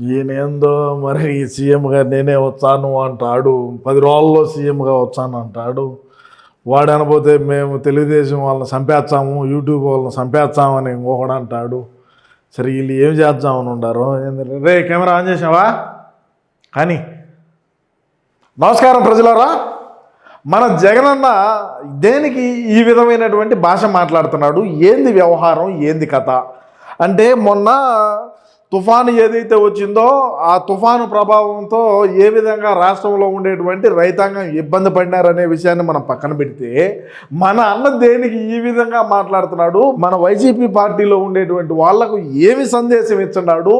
ఈయనేందో మరి సీఎంగా నేనే వచ్చాను అంటాడు. పది రోజుల్లో సీఎంగా వచ్చాను అంటాడు. వాడు అనపోతే మేము తెలుగుదేశం వాళ్ళని చంపేస్తాము యూట్యూబ్ వాళ్ళని చంపేస్తామని ఇంకొకడు అంటాడు. సరే వీళ్ళు ఏం చేద్దామని ఉండారు ఏంది- రే కెమెరా ఆన్ చేసావా కానీ నమస్కారం ప్రజలరా. మన జగనన్న దేనికి ఈ విధమైనటువంటి భాష మాట్లాడుతున్నాడు? ఏంది వ్యవహారం? ఏంది కథ? అంటే మొన్న తుఫాను ఏదైతే వచ్చిందో ఆ తుఫాను ప్రభావంతో ఏ విధంగా రాష్ట్రంలో ఉండేటువంటి రైతాంగం ఇబ్బంది పడినారనే విషయాన్ని మనం పక్కన పెడితే మన అన్న దేనికి ఈ విధంగా మాట్లాడుతున్నాడు? మన వైసీపీ పార్టీలో ఉండేటువంటి వాళ్ళకు ఏమి సందేశం ఇస్తున్నాడు?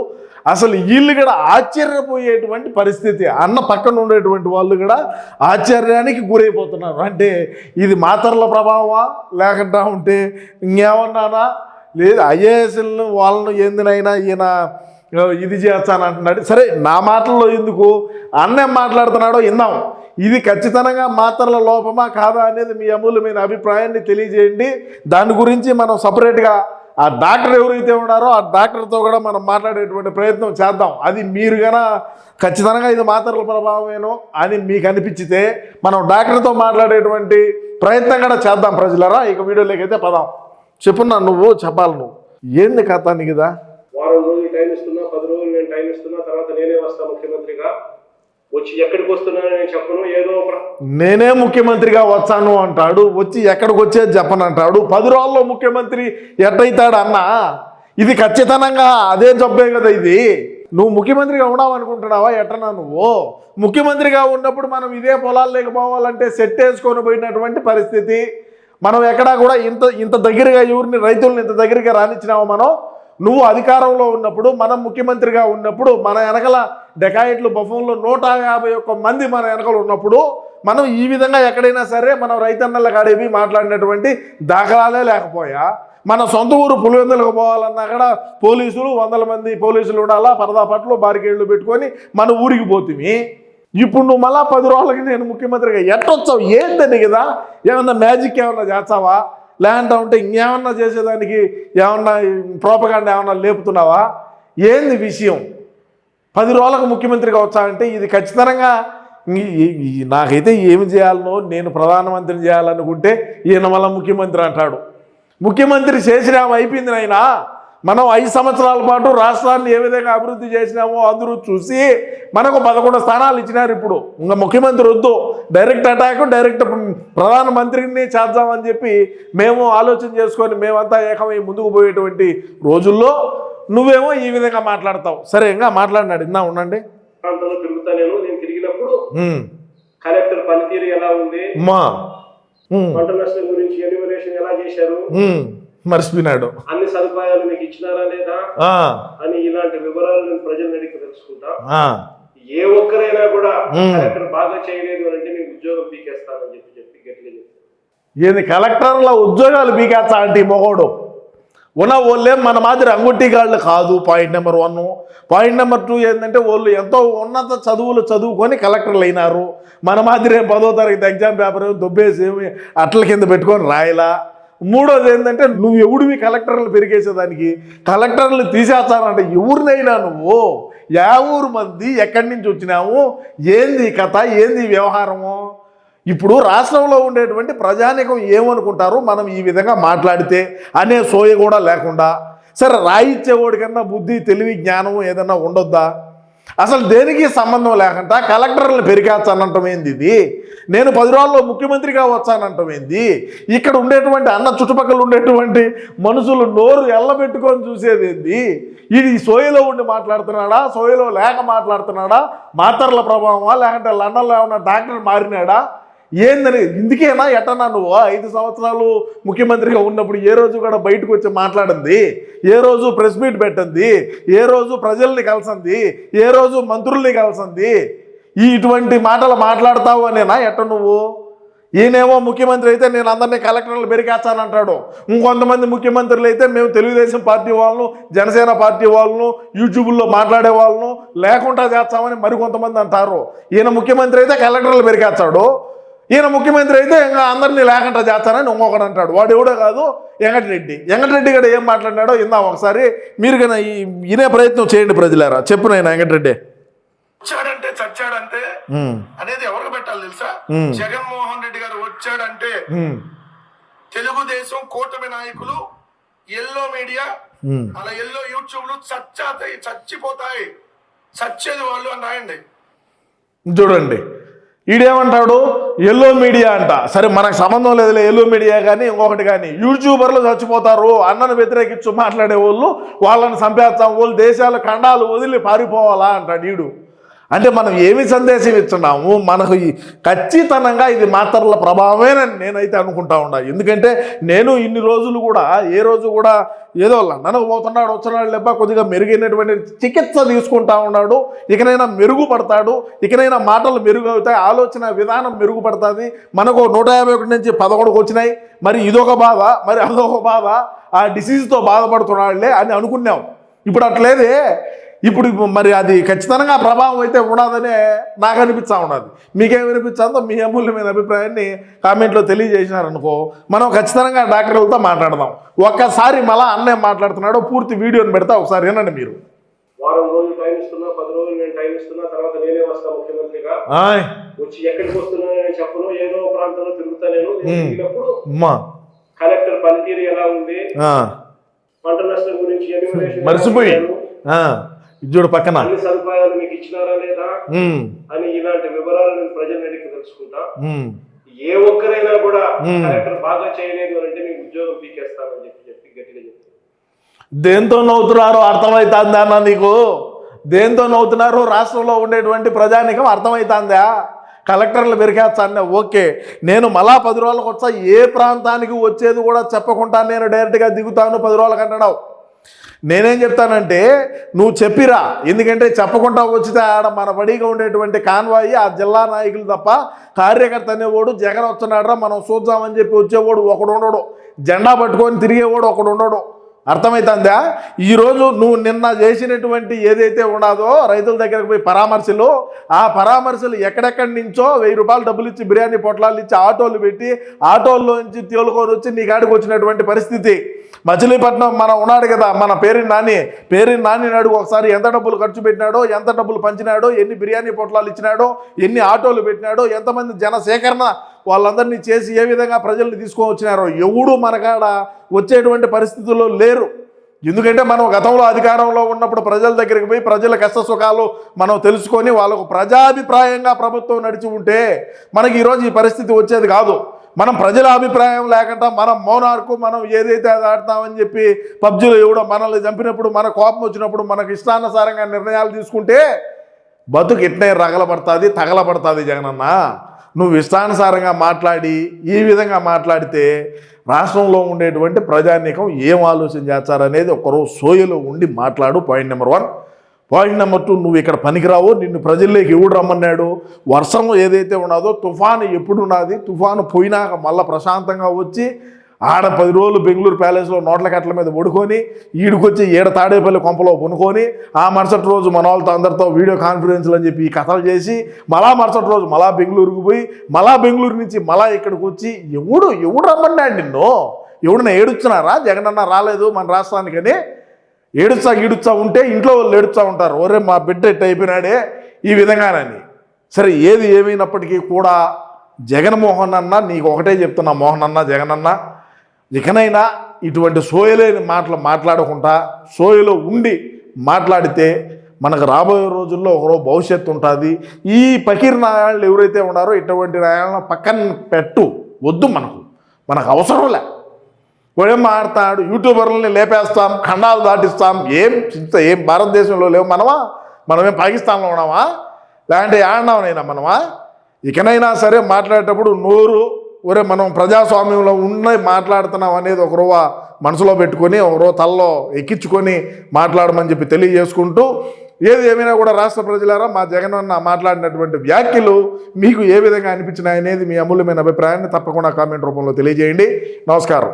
అసలు వీళ్ళు కూడా ఆశ్చర్యపోయేటువంటి పరిస్థితి. అన్న పక్కన ఉండేటువంటి వాళ్ళు కూడా ఆశ్చర్యానికి గురైపోతున్నారు. అంటే ఇది మాతరల ప్రభావమా? లేకుండా ఉంటే ఇంకేమన్నానా? లేదు ఐఏఎస్ఎల్ను వాళ్ళను ఏందినైనా ఈయన ఇది చేస్తాను అంటున్నాడు సరే నా మాటల్లో ఎందుకు? అన్నే మాట్లాడుతున్నాడో విన్నాం ఇది ఖచ్చితంగా మాత్రల లోపమా కాదా అనేది మీ అమూల్యమైన అభిప్రాయాన్ని తెలియజేయండి. దాని గురించి మనం సపరేట్గా ఆ డాక్టర్ ఎవరైతే ఉన్నారో ఆ డాక్టర్తో కూడా మనం మాట్లాడేటువంటి ప్రయత్నం చేద్దాం. అది మీరు కన్నా ఖచ్చితంగా ఇది మాత్రల ప్రభావమేనో అని మీకు అనిపించితే మనం డాక్టర్తో మాట్లాడేటువంటి ప్రయత్నం కూడా చేద్దాం ప్రజలరా. ఇక వీడియోలోకి అయితే పదాం. చెప్పున్నా నువ్వు చెప్పాలి నువ్వు. ఏంది కథ నీకుదా? వారం రోజులు టైం ఇస్తున్నా పది రోజులు నేను టైం ఇస్తున్నా తర్వాత నేనే వస్తా ముఖ్యమంత్రిగా. వచ్చి ఎక్కడికి వస్తున్నానో నేను చెప్పను ఏదో నేనే ముఖ్యమంత్రిగా వచ్చాను అంటాడు వచ్చి ఎక్కడికి వచ్చేది చెప్పనంటాడు పది రోజుల్లో ముఖ్యమంత్రి ఎట్టయితాడు అన్నా? ఇది ఖచ్చితంగా అదే జబ్బే కదా ఇది. నువ్వు ముఖ్యమంత్రిగా ఉన్నావు అనుకుంటున్నావా? ఎట్టనా నువ్వు? ముఖ్యమంత్రిగా ఉన్నప్పుడు మనం ఇదే పొలాలు లేకపోవాలంటే సెట్ వేసుకొని పోయినటువంటి పరిస్థితి. మనం ఎక్కడా కూడా ఇంత ఇంత దగ్గరగా ఎవరిని రైతుల్ని ఇంత దగ్గరగా రానిచ్చినావు మనం నువ్వు అధికారంలో ఉన్నప్పుడు మనం ముఖ్యమంత్రిగా ఉన్నప్పుడు మన వెనకల డెకాయిట్లు బఫంలో నూట యాభై ఒక్క మంది మన వెనకలు ఉన్నప్పుడు మనం ఈ విధంగా ఎక్కడైనా సరే మనం రైతన్నల కాడేవి మాట్లాడినటువంటి దాఖలాలే లేకపోయా? మన సొంత ఊరు పులివెందులకు పోవాలన్నా కూడా పోలీసులు వందల మంది పోలీసులు ఉండాలా పరదా పట్లు బారికేళ్ళు పెట్టుకొని మన ఊరికి పోతిమి. ఇప్పుడు నువ్వు మళ్ళా పది రోజులకి నేను ముఖ్యమంత్రిగా ఎట్టొచ్చావు? ఏందని కదా? ఏమన్నా మ్యాజిక్ ఏమన్నా చేస్తావా? లేదంటే ఉంటే ఇంకేమన్నా చేసేదానికి ఏమన్నా ప్రోపగాండ ఏమన్నా లేపుతున్నావా? ఏంది విషయం? పది రోజులకు ముఖ్యమంత్రిగా వచ్చావంటే ఇది ఖచ్చితంగా నాకైతే ఏమి చేయాలనో నేను ప్రధానమంత్రిని చేయాలనుకుంటే ఈయన మళ్ళీ ముఖ్యమంత్రి అంటాడు. ముఖ్యమంత్రి చేసినాము అయిపోయింది నాయనా. మనం ఐదు సంవత్సరాల పాటు రాష్ట్రాన్ని ఏ విధంగా అభివృద్ధి చేసినామో అందరూ చూసి మనకు పదకొండు స్థానాలు ఇచ్చినారు ఇప్పుడు. ఇంకా ముఖ్యమంత్రి వద్దు. డైరెక్ట్ అటాక్ డైరెక్ట్ ప్రధానమంత్రిని చేద్దామని చెప్పి మేము ఆలోచన చేసుకొని మేమంతా ఏకమై ముందుకు పోయేటువంటి రోజుల్లో నువ్వేమో ఈ విధంగా మాట్లాడతావు. సరే ఇంకా మాట్లాడినాడు. ఇందా ఉండండి. నేను తిరిగినప్పుడు కలెక్టర్ పనితీరు ఎలా ఉంది? పంట నష్టం గురించి ఎలా చేశారు? మర్చిపోయినాడు. అన్ని సదుపాయాలు మీకు ఇచ్చినారా లేదా? అని ఇలాంటి వివరాలు నేను ప్రజల అడిగి తెలుసుకుంటా. ఏ ఒక్కరైనా కూడా. కలెక్టర్ బాగా చేయలేదు అని అంటే నేను ఉద్యోగం పీకేస్తానని చెప్పి చెప్పి గట్టిగా ఏంది కలెక్టర్ల ఉద్యోగాలు బీకేస్తా అంటే మొగోడు? ఉన్న వాళ్ళేం మన మాదిరి అంగుట్టిగాళ్ళు కాదు point number one point number two ఏంటంటే వాళ్ళు ఎంతో ఉన్నత చదువులు చదువుకొని కలెక్టర్లు అయినారు. మన మాదిరి ఏం పదో తరగతి ఎగ్జామ్ పేపర్ దొబ్బేసి అట్ల కింద పెట్టుకొని రాయలా? మూడోది ఏంటంటే నువ్వు ఎవడివి కలెక్టర్లు పెరిగేసేదానికి? కలెక్టర్లు తీసేస్తానంటే ఎవరినైనా నువ్వు? యా ఊరు మంది ఎక్కడి నుంచి వచ్చినావు? ఏంది కథ? ఏంది వ్యవహారము? ఇప్పుడు రాష్ట్రంలో ఉండేటువంటి ప్రజానికం ఏమనుకుంటారు మనం ఈ విధంగా మాట్లాడితే అనే సోయ కూడా లేకుండా సరే రాయిచ్చేవాడికన్నా బుద్ధి తెలివి జ్ఞానం ఏదన్నా ఉండొద్దా? అసలు దేనికి సంబంధం లేకుండా కలెక్టర్లు పెరిగేస్తానంటాం ఏంది ఇది? నేను పది రోజుల్లో ముఖ్యమంత్రిగా వచ్చానంటాం ఏంది? ఇక్కడ ఉండేటువంటి అన్న చుట్టుపక్కల ఉండేటువంటి మనుషులు నోరు ఎల్లబెట్టుకొని చూసేది ఏంది? ఇది సోయలో ఉండి మాట్లాడుతున్నాడా? సోయలో లేక మాట్లాడుతున్నాడా? మాతరల ప్రభావమా? లేకుంటే లండన్లో ఏమన్నా డాక్టర్ మారినాడా? ఏందని? ఇందుకేనా ఎట్టనా నువ్వు? ఐదు సంవత్సరాలు ముఖ్యమంత్రిగా ఉన్నప్పుడు ఏ రోజు కూడా బయటకు వచ్చి మాట్లాడింది? ఏ రోజు ప్రెస్ మీట్ పెట్టింది? ఏ రోజు ప్రజల్ని కలిసింది? ఏ రోజు మంత్రుల్ని కలిసింది? ఈ ఇటువంటి మాటలు మాట్లాడతావు అనేనా ఎట్ట నువ్వు? ఈయనేమో ముఖ్యమంత్రి అయితే నేను అందరినీ కలెక్టర్లు పెరిగేస్తానంటాడు ఇంకొంతమంది ముఖ్యమంత్రులు అయితే మేము తెలుగుదేశం పార్టీ వాళ్ళను జనసేన పార్టీ వాళ్ళను యూట్యూబ్లో మాట్లాడే వాళ్ళను లేకుండా చేస్తామని మరికొంతమంది అంటారు. ఈయన ముఖ్యమంత్రి అయితే కలెక్టర్లు పెరిగేస్తాడు ఈయన ముఖ్యమంత్రి అయితే ఇంకా అందరినీ లేకుండా చేస్తానని ఇంకొకడు అంటాడు. వాడు ఎవడో కాదు వెంకటరెడ్డి. వెంకటరెడ్డి గడ ఏం మాట్లాడినాడో ఇందాం ఒకసారి. మీరు కన్నా ఈ వినే ప్రయత్నం చేయండి ప్రజలారా. చెప్పు నేను వెంకటరెడ్డి. వచ్చాడంటే చచ్చాడంటే అనేది ఎవరికి పెట్టాలి తెలుసా. జగన్మోహన్ రెడ్డి గారు వచ్చాడంటే తెలుగుదేశం కూటమి నాయకులు ఎల్లో మీడియా. అలా ఎల్లో యూట్యూబ్లు చచ్చాతాయి చచ్చిపోతాయి. చచ్చేది వాళ్ళు అని రాయండి. చూడండి. ఈడేమంటాడు ఎల్లో మీడియా అంట. సరే మనకు సంబంధం లేదులే ఎల్లో మీడియా కానీ ఇంకొకటి కానీ యూట్యూబర్లు చచ్చిపోతారు అన్నను వ్యతిరేకించు మాట్లాడే వాళ్ళు వాళ్ళని చంపేస్తాం వాళ్ళు దేశాల ఖండాలు వదిలి పారిపోవాలా అంటాడు ఈడు. అంటే మనం ఏమి సందేశం ఇస్తున్నాము? మనకు ఖచ్చితంగా ఇది మాత్రల ప్రభావమేనని నేనైతే అనుకుంటా ఉన్నా. ఎందుకంటే నేను ఇన్ని రోజులు కూడా ఏ రోజు కూడా ఏదో లండన్కు పోతున్నాడు వచ్చినాడు లేబ్బా కొద్దిగా మెరుగైనటువంటి చికిత్స తీసుకుంటా ఉన్నాడు. ఇకనైనా మెరుగుపడతాడు. ఇకనైనా మాటలు మెరుగవుతాయి. ఆలోచన విధానం మెరుగుపడుతుంది. మనకు నూట యాభై ఒకటి నుంచి పదకొండుకు వచ్చినాయి. మరి ఇదొక బాధ మరి అదొక బాధ. ఆ డిసీజ్తో బాధపడుతున్నాడులే అని అనుకున్నాం. ఇప్పుడు అట్లేదే. ఇప్పుడు మరి అది ఖచ్చితంగా ప్రభావం అయితే ఉండదనే నాకు అనిపిస్తా ఉన్నది. మీకేం అనిపించిందో మీ అమూల్యమైన అభిప్రాయాన్ని కామెంట్లో తెలియజేసినారనుకో మనం ఖచ్చితంగా డాక్టర్లతో మాట్లాడదాం. ఒక్కసారి మళ్ళా అన్నయ్య మాట్లాడుతున్నాడో పూర్తి వీడియోని పెడతా ఒకసారి వినండి మీరు. వారం రోజులు టైం ఇస్తున్నా పది రోజులు నేను టైం ఇస్తున్నా తర్వాత నేనే వస్తా ముఖ్యమంత్రిగా. ఆయ్. వచ్చి ఎక్కడికి వస్తున్నా నేను చెప్పను ఏదో ఒక ప్రాంతంలో తిరుగుతా నేను. నేను మ్మ్. తిరిగినప్పుడు అమ్మా. కలెక్టర్ పనితీరు ఎలా ఉంది? ఆ, పంట నష్టం గురించి enumeration ఎలా మర్చిపోయి ఇజ్జుడు పక్కన. అన్ని సదుపాయాలు మీకు ఇచ్చినారా లేదా? అని ఇలాంటి వివరాలు నేను ప్రజలను అడిగి తెలుసుకుంటా. ఏ ఒక్కరైనా కూడా. కలెక్టర్ బాగా చేయలేదు అని అంటే మీ ఉద్యోగం పీకేస్తానని చెప్పి చెప్పి గట్టిగా చెప్పి దేంతో నవ్వుతున్నారో అర్థమవుతుందా అన్న నీకు? దేంతో నవ్వుతున్నారు రాష్ట్రంలో ఉండేటువంటి ప్రజానికం అర్థమవుతుందా కలెక్టర్లు పెరిగేస్తాను ఓకే. నేను మళ్ళా పది రోజులకు వచ్చా ఏ ప్రాంతానికి వచ్చేది కూడా చెప్పకుండా నేను డైరెక్ట్గా దిగుతాను పది రోజులకు అంటున్నావు నేనేం చెప్తానంటే నువ్వు చెప్పిరా. ఎందుకంటే చెప్పకుండా వచ్చితే ఆడ మన బడిగా ఉండేటువంటి కాన్వాయి ఆ జిల్లా నాయకులు తప్ప కార్యకర్త అనేవాడు జగన్ వస్తున్నాడరా మనం చూద్దామని చెప్పి వచ్చేవాడు ఒకడు ఉండడు జెండా పట్టుకొని తిరిగేవాడు ఒకడు ఉండడు అర్థమవుతుందా ఈరోజు నువ్వు నిన్న చేసినటువంటి ఏదైతే ఉన్నదో రైతుల దగ్గరకు పోయి పరామర్శలు ఆ పరామర్శలు ఎక్కడెక్కడి నుంచో వెయ్యి రూపాయలు డబ్బులు ఇచ్చి బిర్యానీ పొట్లాలు ఇచ్చి ఆటోలు పెట్టి ఆటోల్లోంచి తేలుకొని వచ్చి నీ కాడికి వచ్చినటువంటి పరిస్థితి. మచిలీపట్నం మన ఉన్నాడు కదా మన పేరు నాని. పేరు నాని నాడు ఒకసారి ఎంత డబ్బులు ఖర్చు పెట్టినాడో ఎంత డబ్బులు పంచినాడో ఎన్ని బిర్యానీ పొట్లాలు ఇచ్చినాడో ఎన్ని ఆటోలు పెట్టినాడో ఎంతమంది జన సేకరణ వాళ్ళందరినీ చేసి ఏ విధంగా ప్రజల్ని తీసుకొని వచ్చినారో ఎవడు మనకాడ వచ్చేటువంటి పరిస్థితుల్లో లేరు. ఎందుకంటే మనం గతంలో అధికారంలో ఉన్నప్పుడు ప్రజల దగ్గరికి పోయి ప్రజల కష్ట సుఖాలు మనం తెలుసుకొని వాళ్ళకు ప్రజాభిప్రాయంగా ప్రభుత్వం నడిచి ఉంటే మనకి ఈరోజు ఈ పరిస్థితి వచ్చేది కాదు. మనం ప్రజల అభిప్రాయం లేకుండా మనం మౌనార్కు మనం ఏదైతే అది ఆడతామని చెప్పి పబ్జీలో ఎవడో మనల్ని చంపినప్పుడు మన కోపం వచ్చినప్పుడు మనకు ఇష్టానుసారంగా నిర్ణయాలు తీసుకుంటే బతుకు ఇట్నే రగలబడుతుంది తగలబడుతుంది జగనన్న. నువ్వు ఇష్టానుసారంగా మాట్లాడి ఈ విధంగా మాట్లాడితే రాష్ట్రంలో ఉండేటువంటి ప్రజానీకం ఏం ఆలోచన చేస్తారనేది ఒకరో సోయలో ఉండి మాట్లాడు. Point number one point number two నువ్వు ఇక్కడ పనికిరావు నిన్ను ప్రజల్లోకి ఎవడు రమ్మన్నాడు? వర్షం ఏదైతే ఉన్నదో తుఫాను ఎప్పుడు ఉన్నది? తుఫాను పోయినాక మళ్ళీ ప్రశాంతంగా వచ్చి ఆడ పది రోజులు బెంగళూరు ప్యాలెస్లో నోట్ల కట్టల మీద పడుకొని ఈడికొచ్చి ఈడ తాడేపల్లి కొంపలో కొనుక్కొని ఆ మరుసటి రోజు మన వాళ్ళతో అందరితో వీడియో కాన్ఫరెన్స్లు అని చెప్పి ఈ కథలు చేసి మళ్ళా మరుసటి రోజు మళ్ళా బెంగళూరుకు పోయి మళ్ళా బెంగళూరు నుంచి మళ్ళా ఇక్కడికి వచ్చి ఎవడు ఎవడు రమ్మన్నాడు నిన్ను? ఎవడన్నా ఏడుస్తున్నారా? జగనన్న రాలేదు మన రాష్ట్రానికని ఏడుస్తా గీడుస్తా ఉంటే ఇంట్లో వాళ్ళు ఏడుస్తా ఉంటారు. ఒరే మా బిడ్డ ఎట్ట అయిపోయినాడే ఈ విధంగానని. సరే ఏది ఏమైనప్పటికీ కూడా జగన్మోహన్ అన్న నీకు ఒకటే చెప్తున్నా మోహన్ అన్న జగన్ అన్న ఇకనైనా ఇటువంటి సోయలేని మాటలు మాట్లాడకుండా సోయలో ఉండి మాట్లాడితే మనకు రాబోయే రోజుల్లో ఒకరో భవిష్యత్తు ఉంటుంది. ఈ పకీర్ నాయాలు ఎవరైతే ఉన్నారో ఇటువంటి నాయాలను పక్కన పెట్టు వద్దు మనకు. మనకు అవసరం లే. వాడేం మాడతాడు యూట్యూబర్లని లేపేస్తాం ఖండాలు దాటిస్తాం. ఏం చింత ఏం భారతదేశంలో లేవు మనమా? మనమేం పాకిస్తాన్లో ఉన్నామా? లేదంటే ఆడినామనైనా మనమా? ఇకనైనా సరే మాట్లాడేటప్పుడు నోరు ఒరే మనం ప్రజాస్వామ్యంలో ఉన్న మాట్లాడుతున్నాం అనేది ఒక మనసులో పెట్టుకొని ఒక రోజు తలలో ఎక్కించుకొని మాట్లాడమని చెప్పి తెలియజేసుకుంటూ ఏది ఏమైనా కూడా రాష్ట్ర ప్రజలారా మా జగన్ మాట్లాడినటువంటి వ్యాఖ్యలు మీకు ఏ విధంగా అనిపించినాయి అనేది మీ అమూల్యమైన అభిప్రాయాన్ని తప్పకుండా కామెంట్ రూపంలో తెలియజేయండి. నమస్కారం.